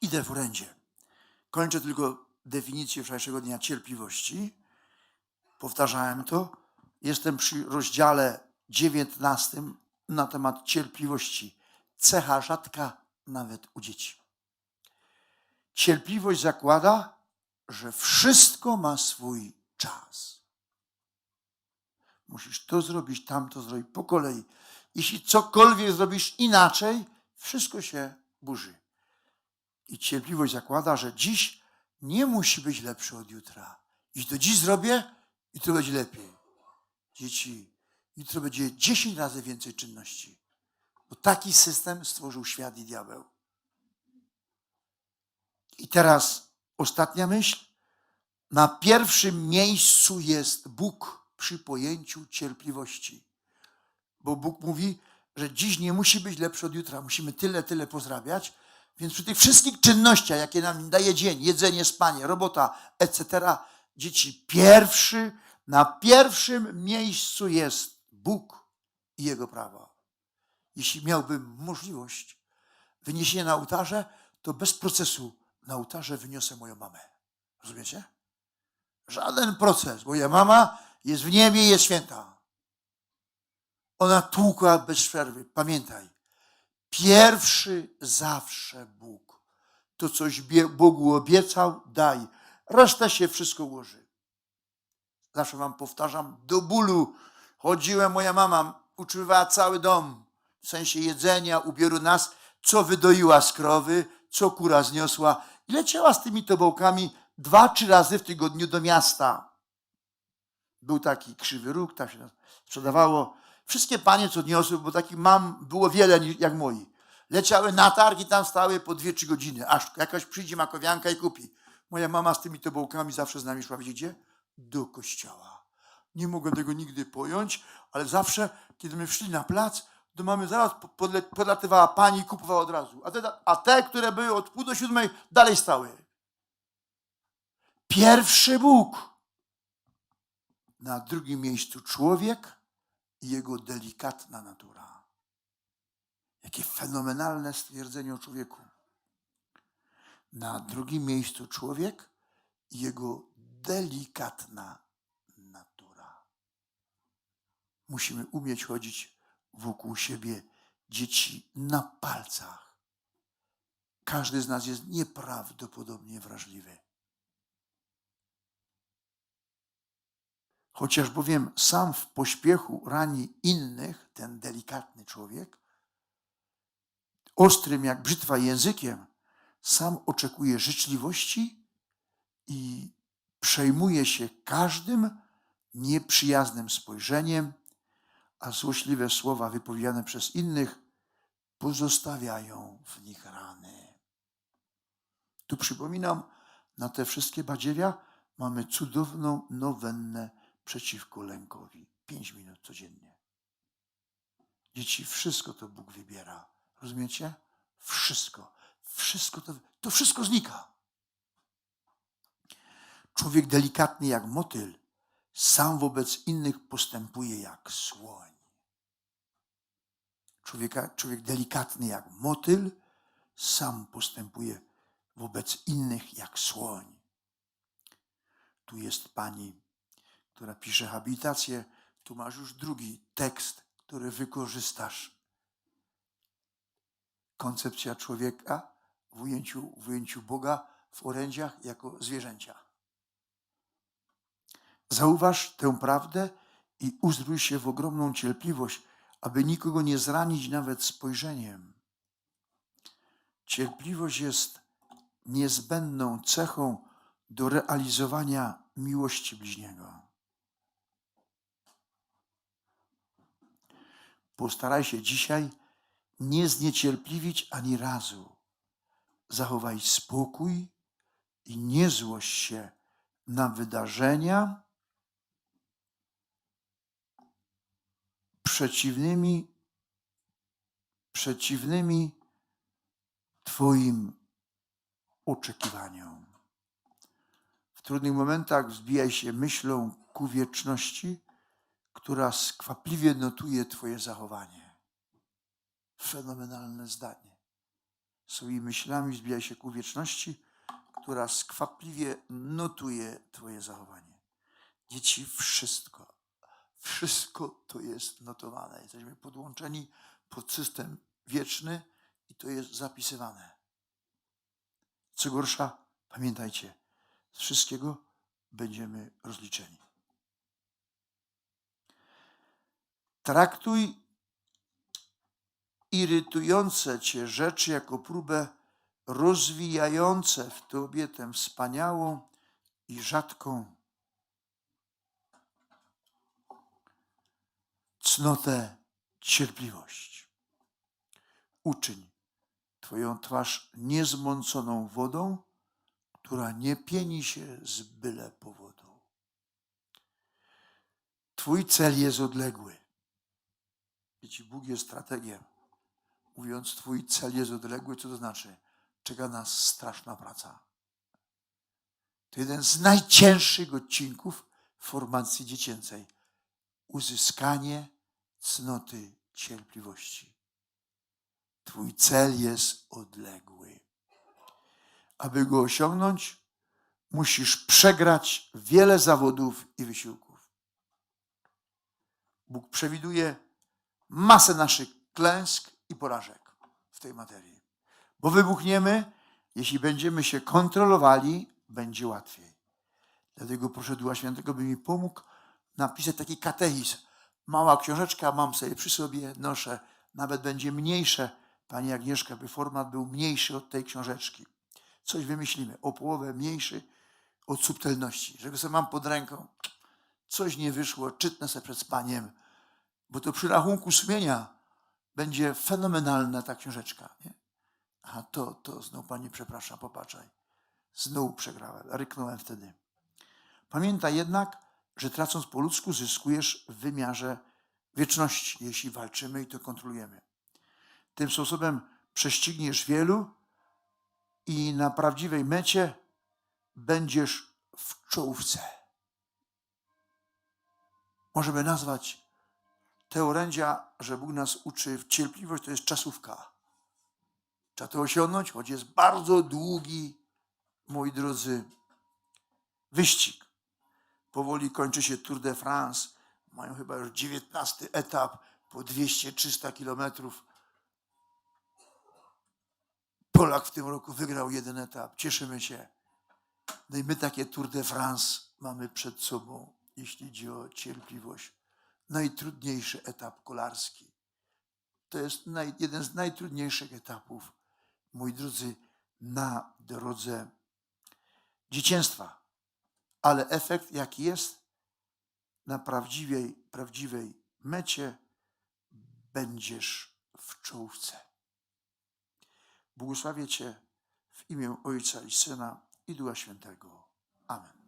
Idę w orędzie. Kończę tylko definicję wczorajszego dnia cierpliwości. Powtarzałem to. Jestem przy rozdziale 19 na temat cierpliwości. Cecha rzadka nawet u dzieci. Cierpliwość zakłada, że wszystko ma swój czas. Musisz to zrobić, tamto zrobić po kolei. Jeśli cokolwiek zrobisz inaczej, wszystko się burzy. I cierpliwość zakłada, że dziś nie musi być lepszy od jutra. Jeśli to dziś zrobię, jutro będzie lepiej. Dzieci, jutro będzie 10 razy więcej czynności. Bo taki system stworzył świat i diabeł. I teraz ostatnia myśl. Na pierwszym miejscu jest Bóg przy pojęciu cierpliwości. Bo Bóg mówi, że dziś nie musi być lepszy od jutra. Musimy tyle, tyle pozrabiać. Więc przy tych wszystkich czynnościach, jakie nam daje dzień, jedzenie, spanie, robota, etc., dzieci, pierwszy, na pierwszym miejscu jest Bóg i Jego prawo. Jeśli miałbym możliwość wyniesienia na ołtarze, to bez procesu na ołtarze wyniosę moją mamę. Rozumiecie? Żaden proces. Moja mama jest w niebie i jest święta. Ona tłukła bez przerwy. Pamiętaj, pierwszy zawsze Bóg. To coś Bogu obiecał, daj. Reszta się wszystko ułoży. Zawsze wam powtarzam, do bólu chodziłem, moja mama uczywała cały dom, w sensie jedzenia, ubioru nas, co wydoiła z krowy, co kura zniosła i leciała z tymi tobołkami dwa, trzy razy w tygodniu do miasta. Był taki krzywy róg, tak się sprzedawało. Wszystkie panie, co niosły, bo takich mam było wiele jak moi, leciały na targ i tam stały po dwie, trzy godziny, aż jakaś przyjdzie makowianka i kupi. Moja mama z tymi tobołkami zawsze z nami szła, wiecie gdzie? Do kościoła. Nie mogłem tego nigdy pojąć, ale zawsze, kiedy my szli na plac, to mamy zaraz podlatywała pani i kupowała od razu. A te, a te, które były od pół do siódmej, dalej stały. Pierwszy Bóg. Na drugim miejscu człowiek i jego delikatna natura. Jakie fenomenalne stwierdzenie o człowieku. Na drugim miejscu człowiek i jego delikatna natura. Musimy umieć chodzić wokół siebie dzieci na palcach. Każdy z nas jest nieprawdopodobnie wrażliwy. Chociaż bowiem sam w pośpiechu rani innych, ten delikatny człowiek, ostrym jak brzytwa językiem, sam oczekuje życzliwości i przejmuje się każdym nieprzyjaznym spojrzeniem, a złośliwe słowa wypowiedziane przez innych pozostawiają w nich rany. Tu przypominam, na te wszystkie badziewia mamy cudowną nowennę przeciwko lękowi. Pięć minut codziennie. Dzieci, wszystko to Bóg wybiera. Rozumiecie? Wszystko. Wszystko to, to wszystko znika. Człowiek delikatny jak motyl, sam wobec innych postępuje jak słoń. Człowieka, człowiek delikatny jak motyl, sam postępuje wobec innych jak słoń. Tu jest pani, która pisze habilitację. Tu masz już drugi tekst, który wykorzystasz. Koncepcja człowieka w ujęciu, w ujęciu Boga w orędziach jako zwierzęcia. Zauważ tę prawdę i uzbrój się w ogromną cierpliwość, aby nikogo nie zranić nawet spojrzeniem. Cierpliwość jest niezbędną cechą do realizowania miłości bliźniego. Postaraj się dzisiaj nie zniecierpliwić ani razu. Zachowaj spokój i nie złość się na wydarzenia przeciwnymi, przeciwnymi Twoim oczekiwaniom. W trudnych momentach wzbijaj się myślą ku wieczności, która skwapliwie notuje Twoje zachowanie. Fenomenalne zdanie. swoimi myślami zbija się ku wieczności, która skwapliwie notuje Twoje zachowanie. Dzieci, wszystko, wszystko to jest notowane. Jesteśmy podłączeni pod system wieczny i to jest zapisywane. Co gorsza, pamiętajcie, z wszystkiego będziemy rozliczeni. Traktuj irytujące cię rzeczy jako próbę rozwijające w tobie tę wspaniałą i rzadką cnotę cierpliwość. Uczyń Twoją twarz niezmąconą wodą, która nie pieni się z byle powodu. Twój cel jest odległy. Wiecie, Bóg jest strategiem. Mówiąc, Twój cel jest odległy, co to znaczy? Czeka nas straszna praca. To jeden z najcięższych odcinków formacji dziecięcej. Uzyskanie cnoty cierpliwości. Twój cel jest odległy. Aby go osiągnąć, musisz przegrać wiele zawodów i wysiłków. Bóg przewiduje masę naszych klęsk i porażek w tej materii. Bo wybuchniemy, jeśli będziemy się kontrolowali, będzie łatwiej. Dlatego proszę Ducha Świętego, by mi pomógł napisać taki katechizm. Mała książeczka, mam sobie przy sobie, noszę, nawet będzie mniejsze. Pani Agnieszka, by format był mniejszy od tej książeczki. Coś wymyślimy, o połowę mniejszy od subtelności. Że go sobie mam pod ręką, coś nie wyszło, czytnę sobie przed spaniem, bo to przy rachunku sumienia będzie fenomenalna ta książeczka. Nie? A to, to znowu Pani, przepraszam, popatrzaj. Znowu przegrałem, ryknąłem wtedy. Pamiętaj jednak, że tracąc po ludzku, zyskujesz w wymiarze wieczności, jeśli walczymy i to kontrolujemy. Tym sposobem prześcigniesz wielu i na prawdziwej mecie będziesz w czołówce. Możemy nazwać te orędzia, że Bóg nas uczy cierpliwość, to jest czasówka. Trzeba to osiągnąć, choć jest bardzo długi, moi drodzy, wyścig. Powoli kończy się Tour de France. Mają chyba już 19 etap po 200-300 kilometrów. Polak w tym roku wygrał jeden etap. Cieszymy się. No i my takie Tour de France mamy przed sobą, jeśli chodzi o cierpliwość. Najtrudniejszy etap kolarski. To jest naj, jeden z najtrudniejszych etapów, moi drodzy, na drodze dzieciństwa. Ale efekt, jaki jest na prawdziwej, prawdziwej mecie, będziesz w czołówce. Błogosławię Cię w imię Ojca i Syna i Ducha Świętego. Amen.